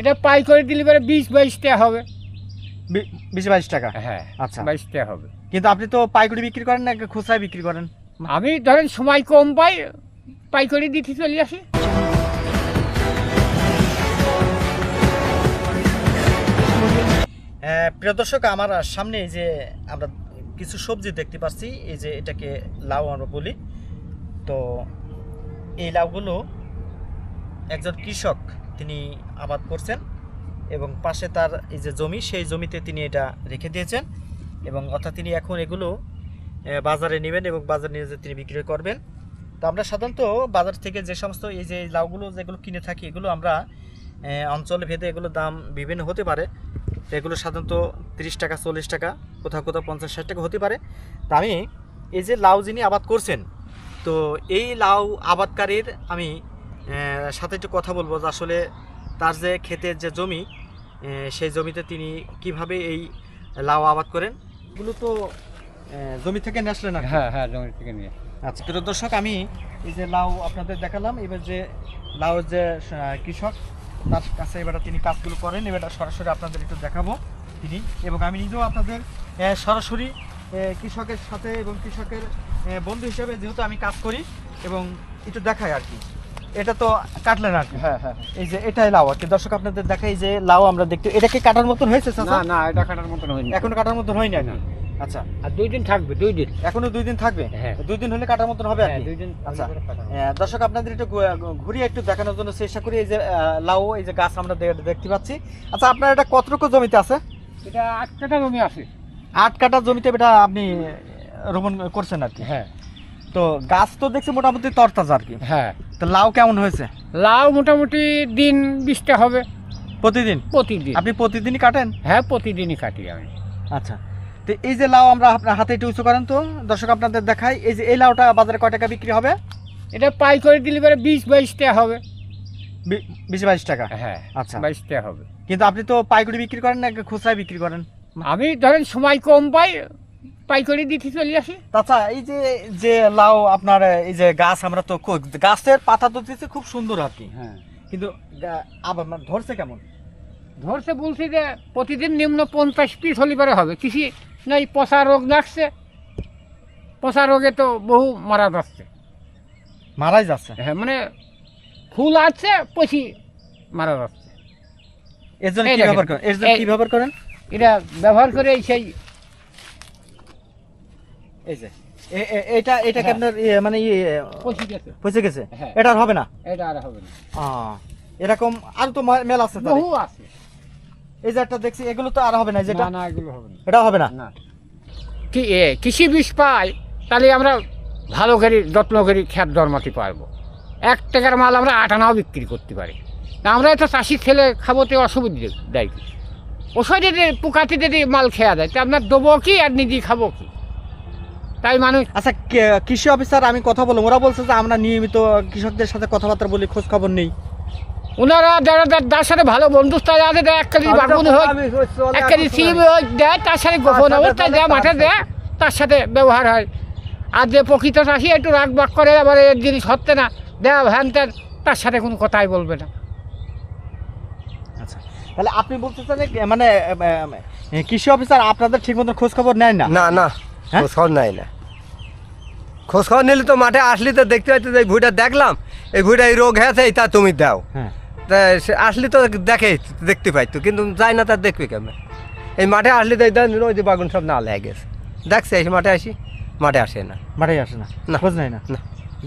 এটা পাই করে দিলে পরে বিশ বাইশ টাকা হবে। বিশ বাইশ টাকা? হ্যাঁ আচ্ছা। বাইশ টাকা হবে। কিন্তু আপনি তো পাইকারি বিক্রি করেন না খুচরায় বিক্রি করেন? আমি ধরেন সময় কম পাই পাইকারি দিতে চলে আসি। প্রিয় দর্শক আমার সামনে যে আমরা কিছু সবজি দেখতে পাচ্ছি এই যে এটাকে লাউ আমরা বলি। তো এই লাউগুলো একজন কৃষক তিনি আবাদ করছেন এবং পাশে তার এই যে জমি, সেই জমিতে তিনি এটা রেখে দিয়েছেন এবং অর্থাৎ তিনি এখন এগুলো বাজারে নেবেন এবং বাজারে নিয়ে যেয়ে তিনি বিক্রি করবেন। তো আমরা সাধারণত বাজার থেকে যে সমস্ত এই যে লাউগুলো যেগুলো কিনে থাকি, এগুলো আমরা অঞ্চল ভেদে এগুলো দাম বিভিন্ন হতে পারে। এগুলো সাধারণত তিরিশ টাকা, চল্লিশ টাকা, কোথাও কোথাও পঞ্চাশ, ষাট টাকা হতে পারে। তো আমি এই যে লাউ যিনি আবাদ করছেন, তো এই লাউ আবাদকারীর আমি সাথে একটু কথা বলব যে আসলে তার যে ক্ষেতের যে জমি সেই জমিতে তিনি কীভাবে এই লাউ আবাদ করেন এগুলো তো জমি থেকে নিয়ে আসলেন হ্যাঁ হ্যাঁ জমি থেকে নিয়ে। আচ্ছা প্রিয় দর্শক আমি এই যে লাউ আপনাদের দেখালাম এবার যে লাউ যে কৃষক তার কাছে এবার তিনি কাজগুলো করেন এবার সরাসরি আপনাদের একটু দেখাবো তিনি। এবং আমি নিজেও আপনাদের সরাসরি কৃষকের সাথে এবং কৃষকের বন্ধু হিসেবে যেহেতু আমি কাজ করি এবং একটু দেখাই আর কি। এটা তো কাটলেন আর কি। হ্যাঁ হ্যাঁ এই যে এটাই লাউ আর কি। দর্শক আপনাদের দেখাই যে লাউ আমরা দেখতে এটা কি কাটার মতন হয়েছে না না এটা কাটার মতন হয়নি। এখনও কাটার মতন হয়নি কি? আচ্ছা। আর দুই দিন থাকবে দুই দিন। এখনও দুই দিন থাকবে? হ্যাঁ। দুই দিন হলে কাটার মতন হবে আর হ্যাঁ, দুই দিন আচ্ছা। দর্শক আপনাদের একটু ঘুরিয়ে একটু দেখানোর জন্য চেষ্টা করি। এই যে লাউ এই যে গাছ আমরা দেখতে পাচ্ছি। আচ্ছা আপনার এটা কতটুকু জমিতে আছে? এটা আট কাটা জমি আছে। আট কাটা জমিতে এটা আপনি রোপণ করছেন আর কি? হ্যাঁ। তো গাছ তো দেখছি মোটামুটি তরতাজা আর কি। হ্যাঁ। তো লাউ কেমন হয়েছে? লাউ মোটামুটি দিন বিশটা হবে। প্রতিদিন? প্রতিদিন। আপনি প্রতিদিনই কাটেন? হ্যাঁ প্রতিদিনই কাটি আমি। আচ্ছা। তো এই যে লাউ আমরা আপনার হাতে একটু উঁচু করেন তো দর্শক আপনাদের দেখাই এই যে এই লাউটা বাজারে কয় টাকা বিক্রি হবে? এটা পাই করে দিলে পরে বিশ বাইশ টাকা হবে। বিশ বাইশ টাকা? হ্যাঁ আচ্ছা। বাইশ টাকা হবে। কিন্তু আপনি তো পাইকারি বিক্রি করেন না খুচরায় বিক্রি করেন? আমি ধরেন সময় কম পাই পাইকারি দিতে চলে আসি? আচ্ছা এই যে যে লাউ আপনার এই যে গাছ আমরা তো গাছের পাতা তো দিচ্ছে খুব সুন্দর আর কি। হ্যাঁ। কিন্তু আবার ধরছে কেমন? ধরছে বলছি যে প্রতিদিন নিম্ন পঞ্চাশ পিস হলে পরে হবে। কৃষি নাই পচা রোগ লাগছে। পচা রোগে তো বহু মারা যাচ্ছে। মারাই যাচ্ছে। হ্যাঁ মানে ফুল আছে পচি মারা যাচ্ছে। এর জন্য কি ব্যবহার করেন? এর জন্য এই- কি ব্যবহার করেন? এটা ব্যবহার করে সেই এই যে এটা এটা কি হ্যাঁ। আপনার ইয়ে, মানে ইয়ে পচি গেছে। হ্যাঁ। এটা আর হবে না? এটা আর হবে না। এরকম আর তো মেল আছে তাহলে। বহু আছে। এই যে একটা দেখছি এগুলো তো আর হবে না যেটা না না এগুলো হবে না। এটা হবে না? কি এ কৃষি বীজ পাই তাহলে আমরা ভালো করে যত্ন করে খ্যাত জন্মাতে পারব। এক টাকার মাল আমরা আট আনাও বিক্রি করতে পারি। আমরা তো চাষি ছেলে খাব তো অসুবিধে দেয় কি? ওষুধে যদি পোকাতে যদি মাল খেয়া দেয় তা আপনার দেবো কি আর নিজে খাব কি? তাই মানুষ আচ্ছা কৃষি অফিসার আমি কথা বললাম। ওরা বলছে যে আমরা নিয়মিত কৃষকদের সাথে কথাবার্তা বলি খোঁজ খবর নেই। ওনারা যারা যার- যার সাথে ভালো বন্ধুত্ব আছে এক কেজি বাগুন হোক এক কেজি সিম হোক দেয় তার সাথে গোপন অবস্থায় দেয় মাঠে দেয় তার সাথে ব্যবহার হয়। আর যে প্রকৃত চাষি একটু রাগ বাগ করে আবার এর জিনিস হচ্ছে না। দেয়া ভ্যান ত্যান তার সাথে কোনো কথাই বলবে না। আচ্ছা তাহলে আপনি বলতেছেন যে মানে কৃষি অফিসার আপনাদের ঠিক মতো খোঁজ খবর নেয় না? না না হ্যাঁ? খোঁজ খবর নাই না। খোঁজ খবর নিলে তো মাঠে আসলি তো দেখতে পাচ্ছি যে এই ভুঁইটা দেখলাম এই ভুঁইটা এই রোগ হয়েছে তা তুমি দাও। হ্যাঁ। তা সে আসলি তো দেখে দেখতে পাইতো কিন্তু যাই না তার দেখবে কেমন? এই মাঠে আসলি তো ওই যে বাগুন সব না লেগে গেছে। দেখছে এই মাঠে আসি মাঠে আসে না। মাঠে আসে না? না। খোঁজ নেয় না? না।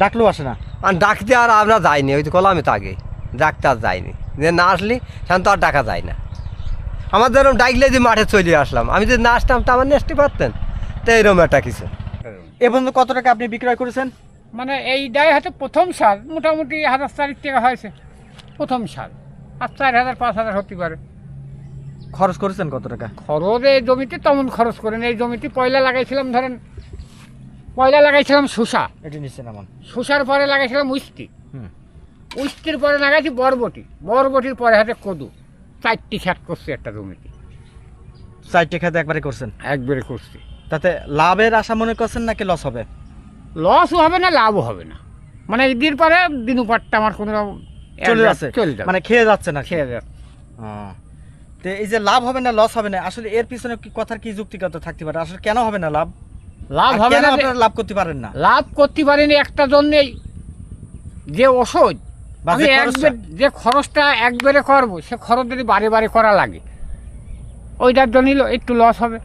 ডাকলেও আসে না? আর ডাকতে আর আমরা যাইনি ওই তো কলামে তো আগে ডাকতে আর যাইনি। যে না আসলি সেখান তো আর ডাকা যায় না। আমার যেরকম ডাকলে যে মাঠে চলে আসলাম আমি যদি না আসতাম তো আমার নেসতে পারতেন। তো এইরকম একটা কিছু। এ পর্যন্ত কত টাকা আপনি বিক্রয় করেছেন? মানে এই দেয় হয়তো প্রথম সাল মোটামুটি হাজার চারিক টাকা হয়েছে। প্রথম সাল আর চার হাজার পাঁচ হাজার হতে পারে। খরচ করেছেন কত টাকা? খরচ এই জমিতে তেমন খরচ করেন এই জমিতে পয়লা লাগাইছিলাম ধরেন পয়লা লাগাইছিলাম শসা। এটি নিচ্ছেন এমন শসার পরে লাগাইছিলাম উস্তি। হুম। উস্তির পরে লাগাইছি বরবটি। বরবটির পরে হাতে কদু। চারটি খ্যাট করছে একটা জমিতে। চারটে খেতে একবারে করছেন? একবারে করছি। তাতে লাভের আশা মনে করছেন নাকি লস হবে? লসও হবে না লাভও হবে না। মানে ঈদের পরে দিনু পাটটা আমার কোনো চলে যাচ্ছে। চলে যাবে। মানে খেয়ে যাচ্ছে না খেয়ে যাচ্ছে তো এই যে লাভ হবে না লস হবে না আসলে এর পিছনে কি কথার কি যুক্তিগত থাকতে পারে? আসলে কেন হবে না লাভ? লাভ হবে না আপনারা লাভ করতে পারেন না? লাভ করতে পারিনি একটা জন্যেই। যে ওষুধ আমি যে এক খরচটা। যে খরচটা একবারে করব সে খরচ যদি বারে বারে করা লাগে ওইটার জন্যই একটু লস হবে।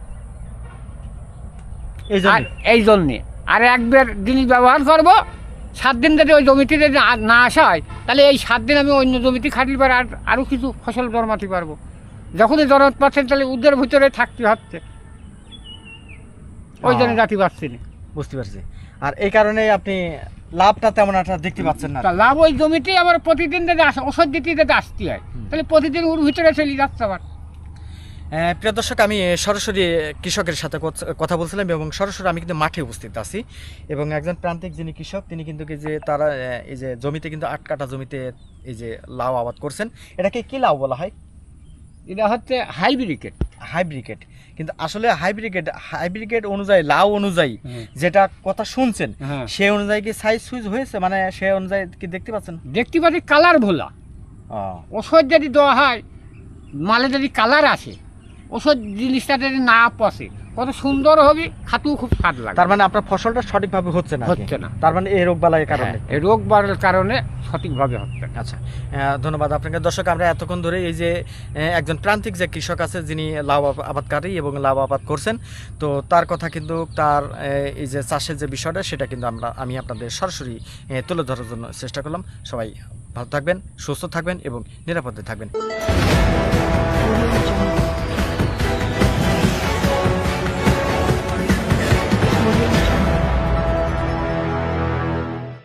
এই জন্য আর একবার জিনিস ব্যবহার করব সাত দিন যদি ওই জমিতে যদি না- আসা হয় তাহলে এই সাত দিন আমি অন্য জমিতে খাটিতে পারি আর আরও কিছু ফসল জন্মাতে পারব। যখনই জন্মাতে পারছেন তাহলে ওদের ভিতরে থাকতে হচ্ছে। ওই জন্য জাতি পাচ্ছি না। বুঝতে পারছি। আর এই কারণে আপনি লাভটা তেমন একটা দেখতে পাচ্ছেন না। লাভ ওই জমিতেই আবার প্রতিদিন যদি আসে ওষুধ দিতে যদি আসতে হয় তাহলে প্রতিদিন ওর ভিতরে চলে যাচ্ছে আবার। প্রিয় দর্শক আমি সরাসরি কৃষকের সাথে কথা বলছিলাম এবং সরাসরি আমি কিন্তু মাঠে উপস্থিত আছি। এবং একজন প্রান্তিক যিনি কৃষক তিনি কিন্তু যে তারা এই যে জমিতে কিন্তু আট কাটা জমিতে এই যে লাউ আবাদ করছেন। এটাকে কি লাউ বলা হয়? এটা হচ্ছে হাইব্রিকেট। হাইব্রিকেট। কিন্তু আসলে হাইব্রিকেট হাইব্রিকেট অনুযায়ী লাউ অনুযায়ী যেটা কথা শুনছেন হ্যাঁ। সেই অনুযায়ী কি সাইজ সুইজ হয়েছে? মানে সেই অনুযায়ী কি দেখতে পাচ্ছেন? দেখতে পাচ্ছি কালার ভোলা। ওষুধ যদি দেওয়া হয় মালে যদি কালার আসে ওষুধ জিনিসটা যদি না পচে কত সুন্দর হবে খাতেও খুব স্বাদ লাগে। তার মানে আপনার ফসলটা সঠিকভাবে হচ্ছে না হচ্ছে না। তার মানে এই রোগ বালাইয়ের কারণে? হ্যাঁ, এই রোগ বাড়ার কারণে সঠিকভাবে হচ্ছে আচ্ছা ধন্যবাদ আপনাকে। দর্শক আমরা এতক্ষণ ধরে এই যে একজন প্রান্তিক যে কৃষক আছে যিনি লাউ আব- আবাদকারী এবং লাউ আবাদ করছেন তো তার কথা কিন্তু তার এই যে চাষের যে বিষয়টা সেটা কিন্তু আমরা আমি আপনাদের সরাসরি তুলে ধরার জন্য চেষ্টা করলাম। সবাই ভালো থাকবেন সুস্থ থাকবেন এবং নিরাপদে থাকবেন.